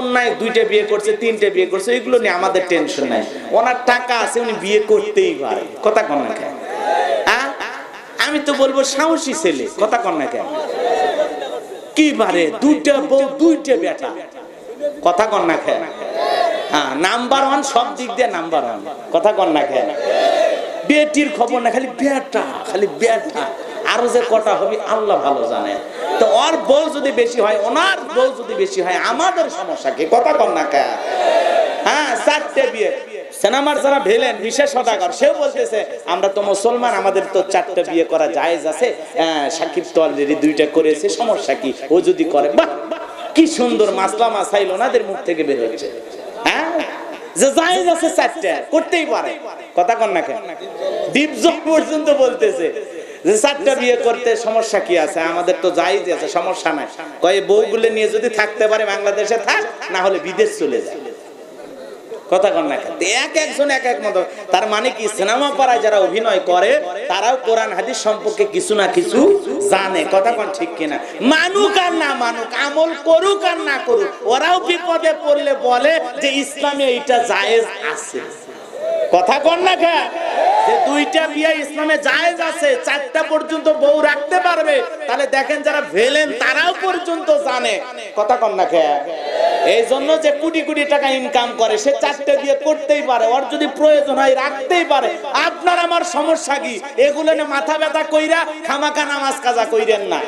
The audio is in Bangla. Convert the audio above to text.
অন্যায় দুইটা বিয়ে করছে, তিনটে বিয়ে করছে, এগুলো নিয়ে আমাদের টেনশন নাই। ওনার টাকা আছে, উনি বিয়ে করতেই পারে। কথা কন না কেন? আমি তো বলব সাহসী ছেলে, কথা কন না কেন? কি পারে দুইটা বউ, দুইটা বেটা। কথা কন না কেন? হ্যাঁ নাম্বার ওয়ান সব দিক দিয়ে নাম্বার ওয়ান কথা কন না কেন? বেটির খবর না খালি বেটা খালি বেটা। আরও যে কটা হবে আল্লাহ ভালো জানে। তো ওর বউ যদি বেশি হয় ওনার বউ যদি বেশি হয় আমাদের সমস্যা কি? কথা কন না কে? হ্যাঁ চারটে বিয়ে। সিনেমার যারা ভেলেন বিশেষ সদাগর সেও বলতেছে আমরা তো মুসলমান আমাদের তো চারটে বিয়ে করা জায়েজ আছে। আহ, সাকিব তো অলরেডি দুইটা করেছে সমস্যা কি? ও যদি করে বাহ কি সুন্দর মাসলা মাসাইল ওনাদের মুখ থেকে বের হচ্ছে। হ্যাঁ যে জায়েজ আছে চারটে, করতেই পারে। কথা কন না কেন? দীপজক পর্যন্ত বলতেছে যে চারটা বিয়ে করতে সমস্যা কি আছে? আমাদের তো জায়েজ আছে, সমস্যা নাই। কয়ে বউগুলো নিয়ে যদি থাকতে পারে বাংলাদেশে, থাক, না হলে বিদেশ চলে যায়। কথা কন না এক একজন এক এক মতো। তার মানে কি, সিনেমা পাড়ায় যারা অভিনয় করে, তারাও কোরআন, হাদিস সম্পর্কে কিছু না কিছু জানে। কথা কন ঠিক কিনা? মানুক আর না মানুক, আমল করুক আর না করুক, ওরাও বিপদে পড়লে বলে যে ইসলামে এইটা জায়েজ আছে। কথা কন না কেন? যে দুইটা বিয়ে ইসলামে জায়েজ আছে, চারটা পর্যন্ত বউ রাখতে পারবে, তাহলে দেখেন যারা ভেলেন, তারাও পর্যন্ত জানে। কথা কন না এই জন্য যে কোটি কোটি টাকা ইনকাম করে, সে চারটে দিয়ে করতেই পারে, ওর যদি প্রয়োজন হয় রাখতেই পারে। আপনার আমার সমস্যা কি? এগুলো মাথা ব্যথা কইরা খামাকা নামাজ কাজা কইরেন না।